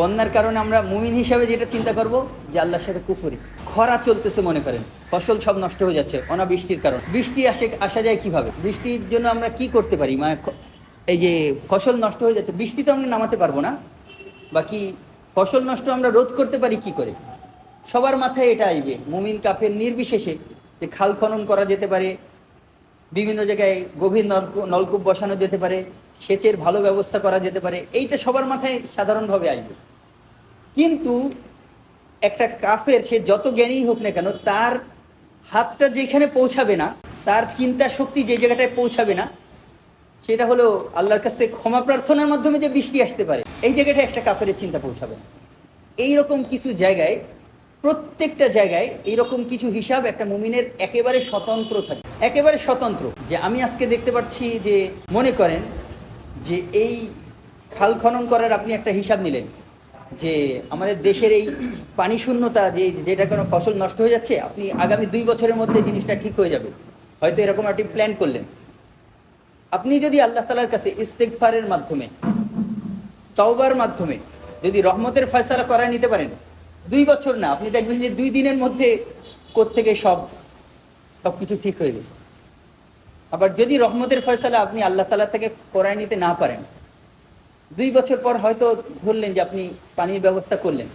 বন্যার কারণে আমরা মুমিন হিসাবে যেটা চিন্তা করব যে আল্লাহর সাথে কুফরি। খরা চলতেছে মনে করেন। ফসল সব নষ্ট হয়ে যাচ্ছে অনাবৃষ্টির কারণ। বৃষ্টি আসে, আসা যায় কীভাবে? বৃষ্টির জন্য আমরা কি করতে পারি? মানে এই যে ফসল নষ্ট হয়ে যাচ্ছে, বৃষ্টি তো আমরা নামাতে পারব না। বাকি ফসল নষ্ট আমরা রোধ করতে পারি কি করে? সবার মাথায় এটা আইবে মুমিন কাফের নির্বিশেষে যে খাল খনন করা যেতে পারে, বিভিন্ন জায়গায় গভীর নলকূপ নলকূপ বসানো যেতে পারে, সেচের ভালো ব্যবস্থা করা যেতে পারে, এইটা সবার মাথায় সাধারণভাবে আসবে। কিন্তু একটা কাফের, সে যত জ্ঞানী হোক না কেন, তার হাতটা যেখানে পৌঁছাবে না, তার চিন্তা শক্তি যে জায়গাটায় পৌঁছাবে না, সেটা হলো আল্লাহর কাছে ক্ষমা প্রার্থনার মাধ্যমে যে বৃষ্টি আসতে পারে, এই জায়গাটা একটা কাফের চিন্তা পৌঁছাবে না। এইরকম কিছু জায়গায়, প্রত্যেকটা জায়গায় এইরকম কিছু হিসাব একটা মুমিনের একেবারে স্বতন্ত্র থাকে। একেবারে স্বতন্ত্র যে আমি আজকে দেখতে পাচ্ছি যে, মনে করেন যে এই খাল খনন করার আপনি একটা হিসাব নিলেন। যে আমাদের দেশের এই পানি শূন্যতা, যে যেটা কোনো ফসল নষ্ট হয়ে যাচ্ছে, আপনি আগামী দুই বছরের মধ্যে জিনিসটা ঠিক হয়ে যাবে। হয়তো এরকম একটি প্ল্যান করলেন। আপনি যদি আল্লাহ তালার কাছে ইস্তেকফারের মাধ্যমে, তওবার মাধ্যমে যদি রহমতের ফয়সালা করায় নিতে পারেন, দুই বছর না, আপনি দেখবেন যে দুই দিনের মধ্যে থেকে সব সব কিছু ঠিক হয়ে গেছে। আবার যদি রহমতের ফয়সালা আপনি আল্লাহ তালা থেকে করায় নিতে না পারেন দুই বছর পর হয়তো ধরলেন যে আপনি পানির ব্যবস্থা করলেন।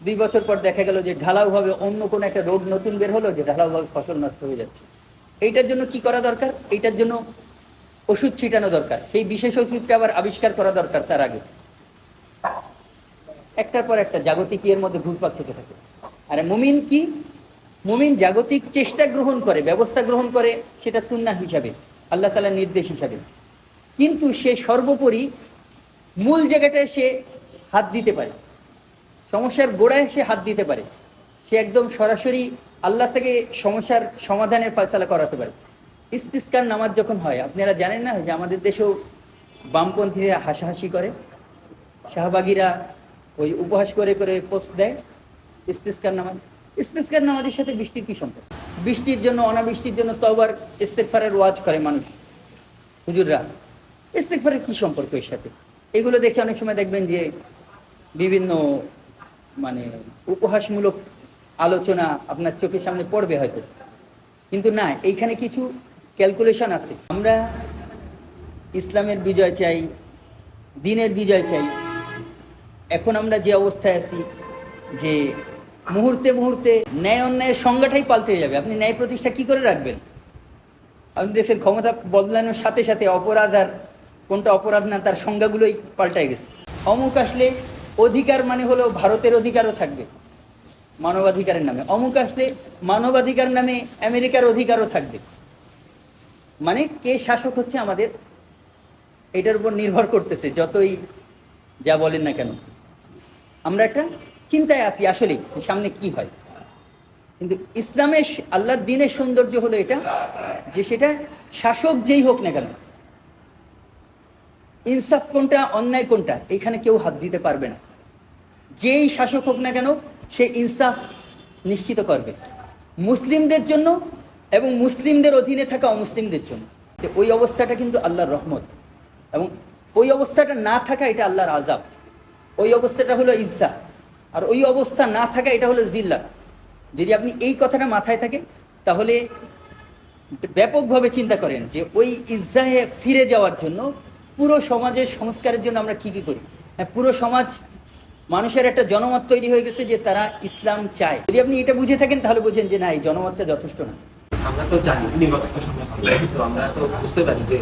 দুই বছর পর দেখা গেল যে ঢালাওভাবে অন্য কোনো একটা রোগ নতুন বের হলো যে ঢালাওভাবে ফসল নষ্ট হয়ে যাচ্ছে। এইটার জন্য কি করা দরকার? এইটার জন্য ওষুধ ছিটানো দরকার। সেই বিশেষ ওষুধটা আবার আবিষ্কার করা দরকার তার আগে। একটার পর একটা জাগতিক ইয়ের মধ্যে ঘুরপাক খেতে থাকে। আর মুমিন কি? মুমিন জাগতিক চেষ্টা গ্রহণ করে, ব্যবস্থা গ্রহণ করে, সেটা সুন্না হিসাবে, আল্লাহ তালার নির্দেশ হিসাবে। কিন্তু সে সর্বোপরি মূল জায়গাটায় সে হাত দিতে পারে। সমস্যার গোড়ায় সে হাত দিতে পারে। সে একদম সরাসরি আল্লাহ থেকে সমস্যার সমাধানের ফয়সালা করাতে পারে। ইস্তিস্কার নামাজ যখন হয়, আপনারা জানেন না যে আমাদের দেশেও বামপন্থীরা হাসাহাসি করে। শাহবাগীরা ওই উপহাস করে করে পোস্ট দেয়, ইস্তিস্কার নামাজ। ইস্তিস্কার নামাজের সাথে বৃষ্টির কি সম্পর্ক? বৃষ্টির জন্য, অনাবৃষ্টির জন্য তবার ইস্তেকফারের ওয়াজ করে মানুষ। হুজুররা ইস্তেকফারের কি সম্পর্ক এর সাথে? এগুলো দেখে অনেক সময় দেখবেন যে বিভিন্ন মানে উপহাসমূলক আলোচনা আপনার চোখের সামনে পড়বে হয়তো। কিন্তু না, এইখানে কিছু ক্যালকুলেশন আছে। আমরা ইসলামের বিজয় চাই, দিনের বিজয় চাই। এখন আমরা যে অবস্থায় আছি যে মুহূর্তে মুহূর্তে ন্যায় অন্যায়ের সংজ্ঞাটাই পাল্টে যাবে। আপনি ন্যায় প্রতিষ্ঠা কি করে রাখবেন? আপনি দেশের ক্ষমতা বদলানোর সাথে সাথে অপরাধ আর কোনটা অপরাধ না, তার সংজ্ঞাগুলোই পাল্টায় গেছে। অমুক আসলে অধিকার মানে হলো ভারতের অধিকারও থাকবে, মানবাধিকারের নামে। অমুক আসলে মানবাধিকার নামে আমেরিকার অধিকারও থাকবে। মানে কে শাসক হচ্ছে আমাদের, এটার উপর নির্ভর করতেছে, যতই যা বলেন না কেন। আমরা একটা চিন্তায় আসি আসলেই সামনে কি হয়। কিন্তু ইসলামের, আল্লাহর দিনের সৌন্দর্য হলো এটা, যে সেটা শাসক যেই হোক না কেন ইনসাফ কোনটা, অন্যায় কোনটা, এখানে কেউ হাত দিতে পারবে না। যেই শাসক হোক না কেন, সে ইনসাফ নিশ্চিত করবে। মুসলিমদের জন্য এবং মুসলিমদের অধীনে থাকা অমুসলিমদের জন্য। তো ওই অবস্থাটা কিন্তু আল্লাহর রহমত। এবং ওই অবস্থাটা না থাকা এটা আল্লাহর আজাব ওই অবস্থাটা হলো ইজ্জা। আর ওই অবস্থা না থাকা এটা হলো জিল্লা যদি আপনি এই কথাটা মাথায় থাকে, তাহলে ব্যাপকভাবে চিন্তা করেন যে ওই ইজ্জাহে ফিরে যাওয়ার জন্য পুরো সমাজের সংস্কারের জন্য আমরা কি কি করি? হ্যাঁ পুরো সমাজ মানুষের একটা জনমত তৈরি হয়ে গেছে যে তারা ইসলাম চায়। যদি আপনি এটা বুঝে থাকেন তাহলে বুঝেন যে না এই জনমতটা যথেষ্ট না। আমরা তো জানি নির্বাচনটা সামনে তো আমরা তো বুঝতে পারি যে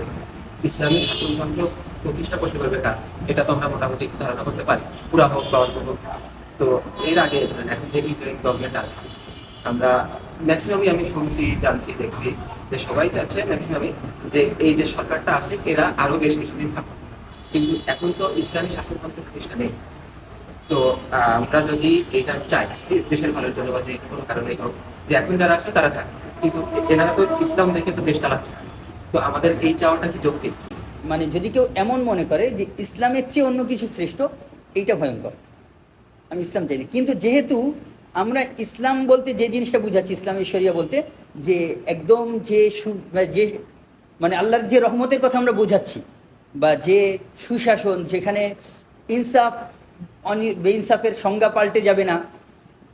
ইসলামী শাসনতন্ত্র প্রতিষ্ঠা করতে পারবে কার? এটা তো আমরা মোটামুটি ধারণা করতে পারি। পুরা হোক বা অল্প হোক। তো এর আগে ধরেন এখন যে ইন্টারিম গভর্নমেন্ট আছে আমরা ম্যাক্সিমামই আমি শুনছি জানছি দেখছি যে সবাই চাচ্ছে ম্যাক্সিমামই যে এই যে সরকারটা আছে, এরা আরও বেশ কিছুদিন থাকুক। কিন্তু এখন তো ইসলামী শাসনতন্ত্র প্রতিষ্ঠা নেই। তো আমরা যদি এটা চাই, দেশের ভালোর জন্য বা যে কোনো কারণে হোক, যে এখন যারা আছে তারা থাকে। কিন্তু এনারা তো ইসলাম রেখে তো দেশ চালাচ্ছে তো আমাদের এই চাওয়াটা কি যৌক্তিক? মানে যদি কেউ এমন মনে করে যে ইসলামের চেয়ে অন্য কিছু শ্রেষ্ঠ, এইটা ভয়ঙ্কর। আমি ইসলাম চাই কিন্তু যেহেতু আমরা ইসলাম বলতে যে জিনিসটা বুঝাচ্ছি ইসলামী শরিয়া বলতে যে একদম যে যে মানে আল্লাহর যে রহমতের কথা আমরা বোঝাচ্ছি, বা যে সুশাসন যেখানে ইনসাফ, অনি- বেইনসাফের সংজ্ঞা পাল্টে যাবে না,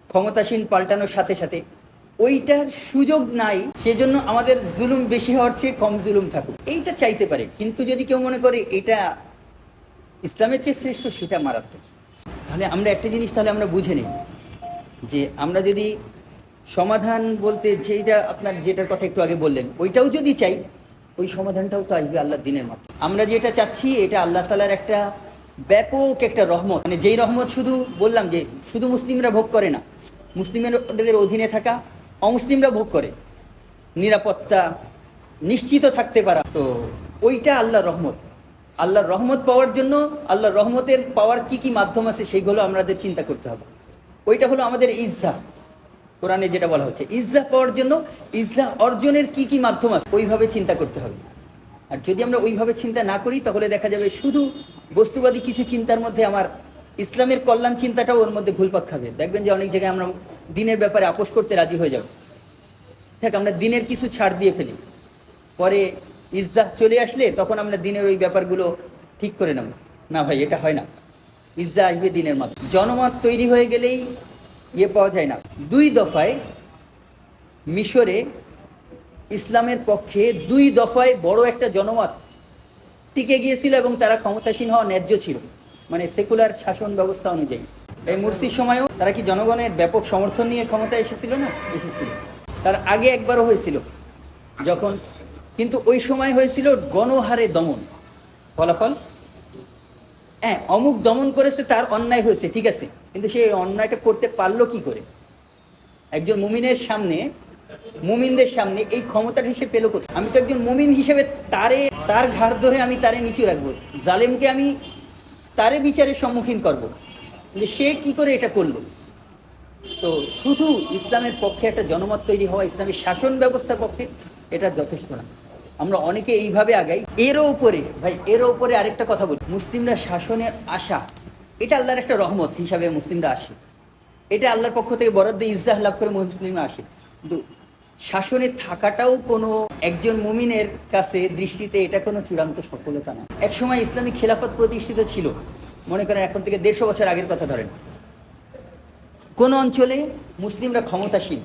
ক্ষমতাসীন পাল্টানোর সাথে সাথে, ওইটার সুযোগ নাই, সেজন্য আমাদের জুলুম বেশি হওয়ার চেয়ে কম জুলুম থাকুক। এইটা চাইতে পারে, কিন্তু যদি কেউ মনে করে এটা ইসলামের চেয়ে শ্রেষ্ঠ, সেটা মারাত্মক। তাহলে আমরা একটা জিনিস তাহলে আমরা বুঝে নিই, যে আমরা যদি সমাধান বলতে যেটা আপনার যেটার কথা একটু আগে বললেন, ওইটাও যদি চাই, ওই সমাধানটাও তো আসবে আল্লাহ দিনের মাত্র আমরা যেটা চাচ্ছি, এটা আল্লাহ তালার একটা ব্যাপক একটা রহমত। মানে যেই রহমত শুধু বললাম যে, শুধু মুসলিমরা ভোগ করে না মুসলিমের অধীনে থাকা অমুসলিমরা ভোগ করে। নিরাপত্তা নিশ্চিত থাকতে পারা। তো ওইটা আল্লাহর রহমত। আল্লাহর রহমত পাওয়ার জন্য আল্লাহর রহমতের পাওয়ার কি কি মাধ্যম আছে, সেইগুলো আমাদের চিন্তা করতে হবে। ওইটা হলো আমাদের ইজ্জা। কোরআনে যেটা বলা হচ্ছে, ইজ্জা পাওয়ার জন্য, ইজ্জা অর্জনের কি কি মাধ্যম আছে, ওইভাবে চিন্তা করতে হবে। আর যদি আমরা ওইভাবে চিন্তা না করি, তাহলে দেখা যাবে শুধু বস্তুবাদী কিছু চিন্তার মধ্যে আমার ইসলামের কল্যাণ চিন্তাটাও ওর মধ্যে ঘুলপাক খাবে। দেখবেন যে অনেক জায়গায় আমরা দিনের ব্যাপারে আপোষ করতে রাজি হয়ে যাব। দেখ আমরা দিনের কিছু ছাড় দিয়ে ফেলি। পরে ইজ্জা চলে আসলে তখন আমরা দিনের ওই ব্যাপারগুলো ঠিক করে নেব। না ভাই, এটা হয় না। ইজ্জা আসবে দিনের মাধ্যমে। জনমত তৈরি হয়ে গেলেই ইয়ে পাওয়া যায় না। দুই দফায় মিশরে ইসলামের পক্ষে দুই দফায় বড় একটা জনমত টিকে গিয়েছিল এবং তারা ক্ষমতাসীন হওয়া ন্যায্য ছিল মানে সেকুলার শাসন ব্যবস্থা অনুযায়ী। এই মুরসির সময়ও তারা কি জনগণের ব্যাপক সমর্থন নিয়ে ক্ষমতা এসেছিল না? এসেছিল। তার আগে একবারও হয়েছিল। যখন, কিন্তু ওই সময় হয়েছিল গণহারে দমন। ফলাফল? হ্যাঁ অমুক দমন করেছে, তার অন্যায় হয়েছে, ঠিক আছে। কিন্তু সে অন্যায়টা করতে পারল কি করে? একজন মুমিনের সামনে, মুমিনদের সামনে এই ক্ষমতাটা সে পেল কোথায়? আমি তো একজন মুমিন হিসেবে তারে, তার ঘাড় ধরে আমি তারে নিচু রাখব, জালেমকে আমি তারে বিচারের সম্মুখীন করব। কিন্তু সে কি করে এটা করল? তো শুধু ইসলামের পক্ষে একটা জনমত তৈরি হওয়া, ইসলামের শাসন ব্যবস্থার পক্ষে এটা যথেষ্ট না। আমরা অনেকে এইভাবে আগাই। এরও উপরে, ভাই, এরও উপরে আরেকটা কথা বলি। মুসলিমরা শাসনে আসা এটা আল্লাহর একটা রহমত হিসাবে মুসলিমরা আসে। এটা আল্লাহর পক্ষ থেকে বরাদ্দ ইজ্জাহ লাভ করে মুসলিমরা আসে। কিন্তু শাসনে থাকাটাও কোনো একজন মুমিনের কাছে দৃষ্টিতে এটা কোনো চূড়ান্ত সফলতা না। একসময় ইসলামী খেলাফত প্রতিষ্ঠিত ছিল। মনে করেন এখন থেকে দেড়শো বছর আগের কথা ধরেন। কোন অঞ্চলে মুসলিমরা ক্ষমতাসীন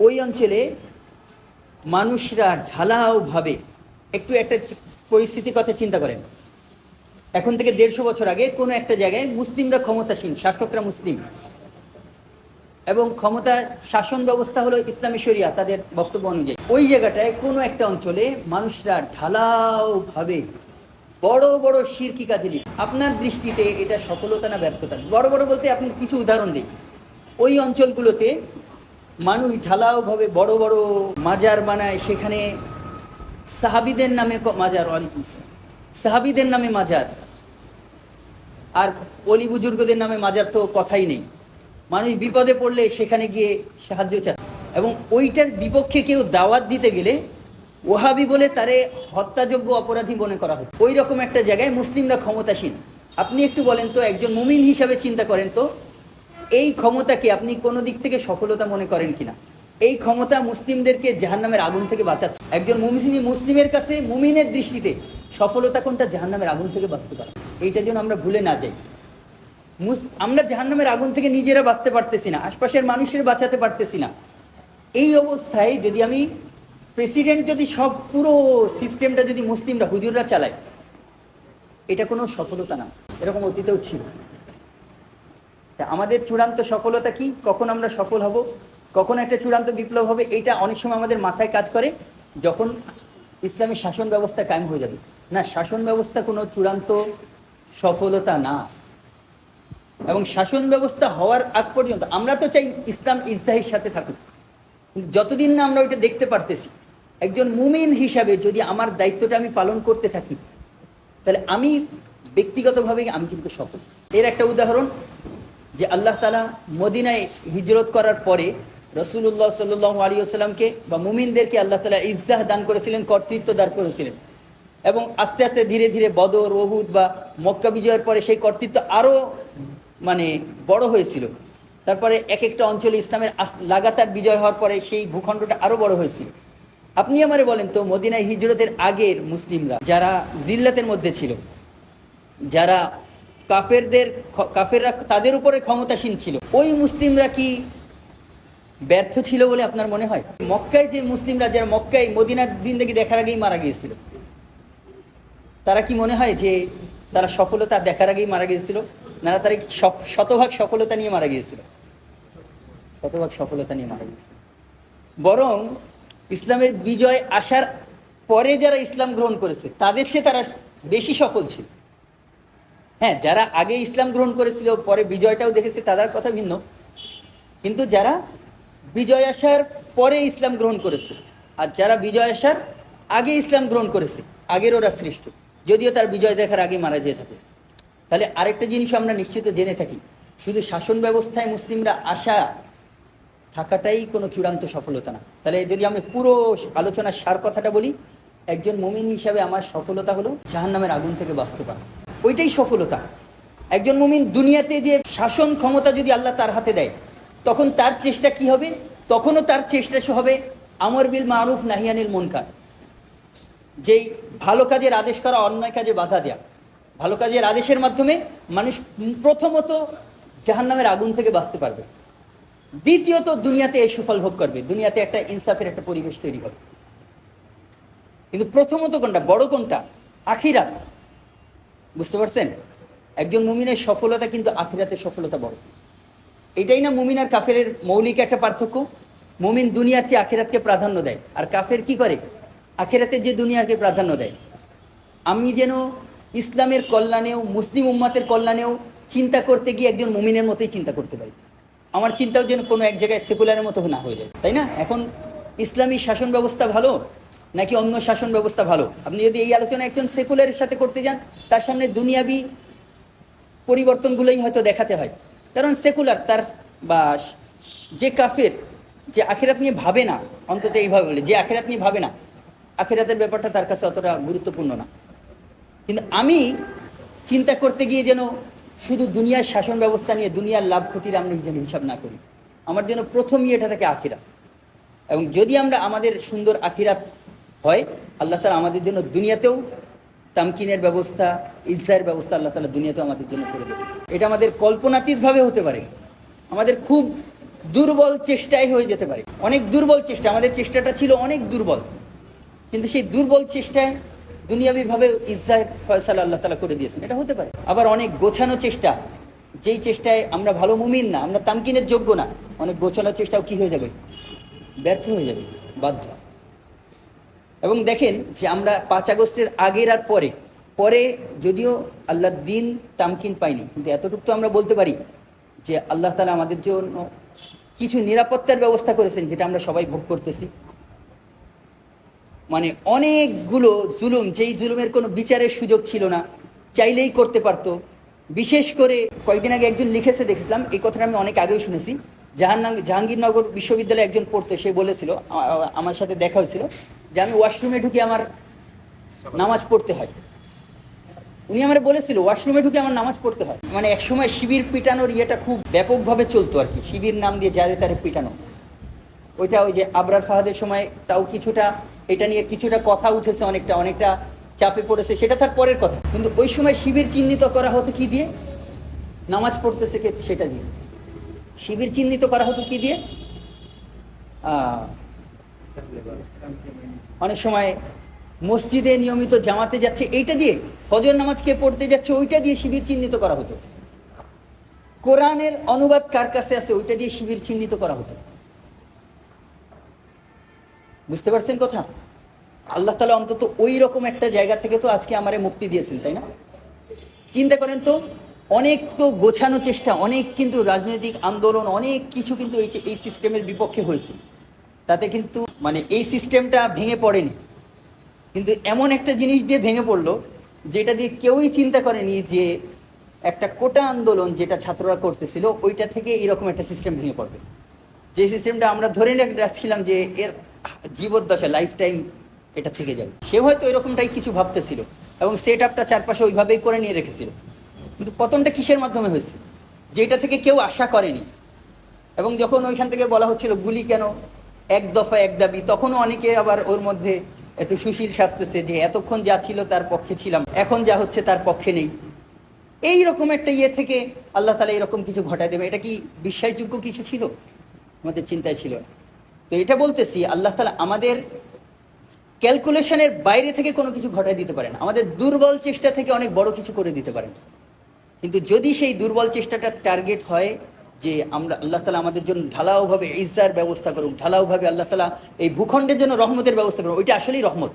ওই অঞ্চলে মানুষরা ঢালাওভাবে একটু একটা পরিস্থিতির কথা চিন্তা করেন। এখন থেকে দেড়শো বছর আগে কোনো একটা জায়গায় মুসলিমরা ক্ষমতাসীন, শাসকরা মুসলিম এবং ক্ষমতা শাসন ব্যবস্থা হলো ইসলামী শরিয়া, তাদের বক্তব্য অনুযায়ী ওই জায়গাটায় কোনো একটা অঞ্চলে মানুষরা ঢালাওভাবে বড় বড় শিরকি কাজে লিপ্ত। আপনার দৃষ্টিতে এটা সফলতা না ব্যর্থতা বড় বড় বলতে আপনি কিছু উদাহরণ দিই ওই অঞ্চলগুলোতে মানুষ ঢালাওভাবে বড় বড় মাজার বানায়, সেখানে সাহাবিদের নামে মাজার, ওয়ালাইকুম আসসালাম। সাহাবিদের নামে মাজার। আর অলি বুজুর্গদের নামে মাজার তো কথাই নেই। মানুষ বিপদে পড়লে সেখানে গিয়ে সাহায্য চায়। এবং ওইটার বিপক্ষে কেউ দাওয়াত দিতে গেলে ওহাবি বলে তারে হত্যাযোগ্য অপরাধী মনে করা হয়। ওই রকম একটা জায়গায় মুসলিমরা ক্ষমতাসীন। আপনি একটু বলেন তো, একজন মুমিন হিসাবে চিন্তা করেন তো, এই ক্ষমতাকে আপনি কোনো দিক থেকে সফলতা মনে করেন কিনা? এই ক্ষমতা মুসলিমদেরকে জাহান্নামের আগুন থেকে বাঁচাচ্ছে। একজন মুমিন মুসলিমের কাছে মুমিনের দৃষ্টিতে সফলতা কোনটা? জাহান্নামের আগুন থেকে বাঁচতে পারে। এইটা যেন আমরা ভুলে না যাই। আমরা জাহান্নামের আগুন থেকে নিজেরা বাঁচতে পারতেছি না, আশপাশের মানুষের বাঁচাতে পারতেছি না। এই অবস্থায় যদি আমি প্রেসিডেন্ট যদি সব পুরো সিস্টেমটা যদি মুসলিমরা, হুজুররা চালায়, এটা কোনো সফলতা না। এরকম অতীতেও ছিল। আমাদের চূড়ান্ত সফলতা কি? কখন আমরা সফল হব? কখন একটা চূড়ান্ত বিপ্লব হবে? এটা অনেক সময় আমাদের মাথায় কাজ করে, যখন ইসলামী শাসন ব্যবস্থা কায়েম হয়ে যাবে। না শাসন ব্যবস্থা কোনো চূড়ান্ত সফলতা না। এবং শাসন ব্যবস্থা হওয়ার আগ পর্যন্ত আমরা তো চাই ইসলাম ইসরাহির সাথে থাকুক। যতদিন না আমরা ওইটা দেখতে পারতেছি, একজন মুমিন হিসাবে যদি আমার দায়িত্বটা আমি পালন করতে থাকি, তাহলে আমি ব্যক্তিগতভাবে আমি কিন্তু সফল। এর একটা উদাহরণ যে আল্লাহ তালা মদিনায় হিজরত করার পরে রসুল্লাহ সাল্লাহ আলী বা মুমিনদেরকে আল্লাহ তালা ইজ্জাহ দান করেছিলেন, কর্তৃত্ব দান করেছিলেন। এবং আস্তে আস্তে ধীরে ধীরে বদর ওহুদ বা মক্কা বিজয়ের পরে সেই কর্তৃত্ব আরও মানে বড় হয়েছিল। তারপরে এক একটা অঞ্চলে ইসলামের লাগাতার বিজয় হওয়ার পরে সেই ভূখণ্ডটা আরও বড় হয়েছিল। আপনি আমারে বলেন তো, মদিনায় হিজরতের আগের মুসলিমরা যারা জিল্লাতের মধ্যে ছিল, যারা কাফেরদের কাফেররা তাদের উপরে ক্ষমতাসীন ছিল, ওই মুসলিমরা কি ব্যর্থ ছিল বলে আপনার মনে হয়? মক্কায় যে মুসলিমরা, যারা মক্কায় মদিনার জিন্দগি দেখার আগেই মারা গিয়েছিল তারা কি মনে হয় যে তারা সফলতা দেখার আগেই মারা গিয়েছিল? না তারা শতভাগ সফলতা নিয়ে মারা গিয়েছিল? শতভাগ সফলতা নিয়ে মারা গিয়েছিল। বরং ইসলামের বিজয় আসার পরে যারা ইসলাম গ্রহণ করেছে, তাদের চেয়ে তারা বেশি সফল ছিল। হ্যাঁ যারা আগে ইসলাম গ্রহণ করেছিল, পরে বিজয়টাও দেখেছে, তাদের কথা ভিন্ন। কিন্তু যারা বিজয় আসার পরে ইসলাম গ্রহণ করেছে, আর যারা বিজয় আসার আগে ইসলাম গ্রহণ করেছে, আগের ওরা শ্রেষ্ঠ। যদিও তার বিজয় দেখার আগে মারা যেয়ে থাকে। তাহলে আরেকটা জিনিস আমরা নিশ্চিত জেনে থাকি, শুধু শাসন ব্যবস্থায় মুসলিমরা আসা থাকাটাই কোনো চূড়ান্ত সফলতা না। তাহলে যদি আমি পুরো আলোচনার সার কথাটা বলি, একজন মুমিন হিসাবে আমার সফলতা হলো জাহান্নামের আগুন থেকে বাঁচতে পারা। ওইটাই সফলতা। একজন মুমিন দুনিয়াতে যে শাসন ক্ষমতা যদি আল্লাহ তার হাতে দেয়, তখন তার চেষ্টা কি হবে? তখনও তার চেষ্টা হবে আমর বিল মারুফ নাহিয়ানিল মুনকার। যেই ভালো কাজের আদেশ করা, অন্যায় কাজে বাধা দেয়া। ভালো কাজের আদেশের মাধ্যমে মানুষ প্রথমত জাহান্নামের আগুন থেকে বাঁচতে পারবে। দ্বিতীয়ত দুনিয়াতে এই সুফল ভোগ করবে। দুনিয়াতে একটা ইনসাফের একটা পরিবেশ তৈরি হবে। কিন্তু প্রথমত কোনটা? বড় কোনটা? আখিরাত। বুঝতে পারছেন? একজন মুমিনের সফলতা কিন্তু আখিরাতের সফলতা বড়। এটাই না মুমিন আর কাফের মৌলিক একটা পার্থক্য? মুমিন দুনিয়ার চেয়ে আখিরাতকে প্রাধান্য দেয়। আর কাফের কি করে? আখিরাতের যে দুনিয়াকে প্রাধান্য দেয়। আমি যেন ইসলামের কল্যাণেও, মুসলিম উম্মাতের কল্যাণেও চিন্তা করতে গিয়ে একজন মুমিনের মতোই চিন্তা করতে পারি। আমার চিন্তাও যেন কোনো এক জায়গায় সেকুলারের মতো না হয়ে যায়, তাই না? এখন ইসলামী শাসন ব্যবস্থা ভালো, নাকি অন্য শাসন ব্যবস্থা ভালো? আপনি যদি এই আলোচনা একজন সেকুলারের সাথে করতে যান, তার সামনে দুনিয়াবি পরিবর্তনগুলোই হয়তো দেখাতে হয়। কারণ সেকুলার, তার বা যে কাফের, যে আখেরাত নিয়ে ভাবে না, অন্তত এইভাবে বলে, যে আখেরাত নিয়ে ভাবে না আখেরাতের ব্যাপারটা তার কাছে অতটা গুরুত্বপূর্ণ না। কিন্তু আমি চিন্তা করতে গিয়ে যেন শুধু দুনিয়ার শাসন ব্যবস্থা নিয়ে দুনিয়ার লাভ ক্ষতির আমরা যেন হিসাব না করি। আমার যেন প্রথম ইয়েটা থাকে আখিরাত এবং যদি আমরা আমাদের সুন্দর আখিরাত হয়, আল্লাহ তালা আমাদের জন্য দুনিয়াতেও তামকিনের ব্যবস্থা ইসরায়ের ব্যবস্থা আল্লাহ তালা দুনিয়াতেও আমাদের জন্য করে দেবে এটা আমাদের কল্পনাতীতভাবে হতে পারে। আমাদের খুব দুর্বল চেষ্টায় হয়ে যেতে পারে। অনেক দুর্বল চেষ্টা, আমাদের চেষ্টাটা ছিল অনেক দুর্বল। কিন্তু সেই দুর্বল চেষ্টায় দুনিয়াবিভাবে ইসরায়েল ফয়সাল আল্লাহ তালা করে দিয়েছেন। এটা হতে পারে। আবার অনেক গোছানো চেষ্টা, যেই চেষ্টায় আমরা ভালো মুমিন না, আমরা তামকিনের যোগ্য না, অনেক গোছানোর চেষ্টাও কি হয়ে যাবে? ব্যর্থ হয়ে যাবে, বাধ্য। এবং দেখেন যে আমরা পাঁচ আগস্টের আগের আর পরে পরে যদিও আল্লাহ দিন তামকিন পাইনি, কিন্তু এতটুকু তো আমরা বলতে পারি যে আল্লাহ তালা আমাদের জন্য কিছু নিরাপত্তার ব্যবস্থা করেছেন, যেটা আমরা সবাই ভোগ করতেছি। মানে অনেকগুলো জুলুম, যেই জুলুমের কোনো বিচারের সুযোগ ছিল না, চাইলেই করতে পারতো। বিশেষ করে কয়েকদিন আগে একজন লিখেছে, দেখেছিলাম, এই কথাটা আমি অনেক আগেও শুনেছি। জাহান্নাম জাহাঙ্গীরনগর বিশ্ববিদ্যালয়ে একজন পড়তো, সে বলেছিল আমার সাথে দেখা হয়েছিল যে আমি ওয়াশরুমে ঢুকে আমার নামাজ পড়তে হয়। উনি আমার বলেছিল, ওয়াশরুমে ঢুকে আমার নামাজ পড়তে হয়। মানে একসময় শিবির পিটানোর ইয়েটা খুব ব্যাপকভাবে চলতো আর কি, শিবির নাম দিয়ে যাদের তারে পিটানো। ওইটা ওই যে আবরার ফাহাদের সময় তাও কিছুটা এটা নিয়ে কিছুটা কথা উঠেছে, অনেকটা অনেকটা চাপে পড়েছে, সেটা তার পরের কথা। কিন্তু ওই সময় শিবির চিহ্নিত করা হতো কি দিয়ে? নামাজ পড়তেছে কে সেটা দিয়ে। শিবির চিহ্নিত করা হতো কি দিয়ে? অনেক সময় মসজিদে নিয়মিত জামাতে যাচ্ছে, এইটা দিয়ে। ফজর নামাজ কে পড়তে যাচ্ছে, ওইটা দিয়ে শিবির চিহ্নিত করা হতো। কোরআনের অনুবাদ কার কাছে আছে, ওইটা দিয়ে শিবির চিহ্নিত করা হতো। বুঝতে পারছেন কথা? আল্লাহ তালা অন্তত ওই রকম একটা জায়গা থেকে তো আজকে আমারে মুক্তি দিয়েছেন, তাই না? চিন্তা করেন তো, অনেক তো গোছানো চেষ্টা, অনেক কিন্তু রাজনৈতিক আন্দোলন, অনেক কিছু কিন্তু এই এই সিস্টেমের বিপক্ষে হয়েছে। তাতে কিন্তু মানে এই সিস্টেমটা ভেঙে পড়েনি। কিন্তু এমন একটা জিনিস দিয়ে ভেঙে পড়ল, যেটা দিয়ে কেউই চিন্তা করেনি যে একটা কোটা আন্দোলন যেটা ছাত্ররা করতেছিল, ওইটা থেকে এরকম একটা সিস্টেম ভেঙে পড়বে। যে সিস্টেমটা আমরা ধরে রাখ- রাখছিলাম যে এর জীবদ্দশা লাইফ টাইম এটা থেকে যাবে। সে হয়তো এরকমটাই কিছু ভাবতেছিল এবং সেট আপটা চারপাশে ওইভাবেই করে নিয়ে রেখেছিল। কিন্তু পতনটা কিসের মাধ্যমে হয়েছে? যেটা থেকে কেউ আশা করেনি। এবং যখন ওইখান থেকে বলা হচ্ছিল, গুলি কেন? এক দফা এক দাবি। তখনও অনেকে আবার ওর মধ্যে একটু সুশীল সাজতেছে যে, এতক্ষণ যা ছিল তার পক্ষে ছিলাম। এখন যা হচ্ছে তার পক্ষে নেই। এই রকম একটা ইয়ে থেকে আল্লাহ তালা এরকম কিছু ঘটায় দেবে। এটা কি বিশ্বাসযোগ্য কিছু ছিল? আমাদের চিন্তায় ছিল। তো এটা বলতেছি, আল্লাহ তালা আমাদের ক্যালকুলেশনের বাইরে থেকে কোনো কিছু ঘটায় দিতে পারেন। আমাদের দুর্বল চেষ্টা থেকে অনেক বড় কিছু করে দিতে পারেন। কিন্তু যদি সেই দুর্বল চেষ্টাটা টার্গেট হয় যে আমরা আল্লাহ তালা আমাদের জন্য ঢালাওভাবে ইজ্জার ব্যবস্থা করুক, ঢালাওভাবে আল্লাহ তালা এই ভূখণ্ডের জন্য রহমতের ব্যবস্থা করুক, ওইটা আসলেই রহমত।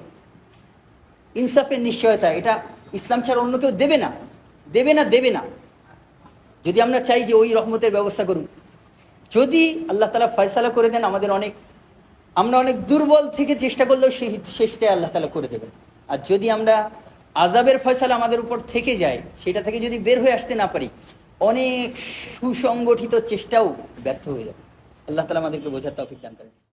ইনসাফের নিশ্চয়তা, এটা ইসলাম ছাড়া অন্য কেউ দেবে না। দেবে না দেবে না। যদি আমরা চাই যে ওই রহমতের ব্যবস্থা করুক। যদি আল্লাহ তালা ফয়সালা করে দেন, আমাদের অনেক আমরা অনেক দুর্বল থেকে চেষ্টা করলেও সেই শেষটাই আল্লাহ তালা করে দেবেন। আর যদি আমরা আজাবের ফয়সালা আমাদের উপর থেকে যায়, সেটা থেকে যদি বের হয়ে আসতে না পারি, অনেক সুসংগঠিত চেষ্টাও ব্যর্থ হয়ে যাবে। আল্লাহ তালা আমাদেরকে বোঝার তফিক দান করেন।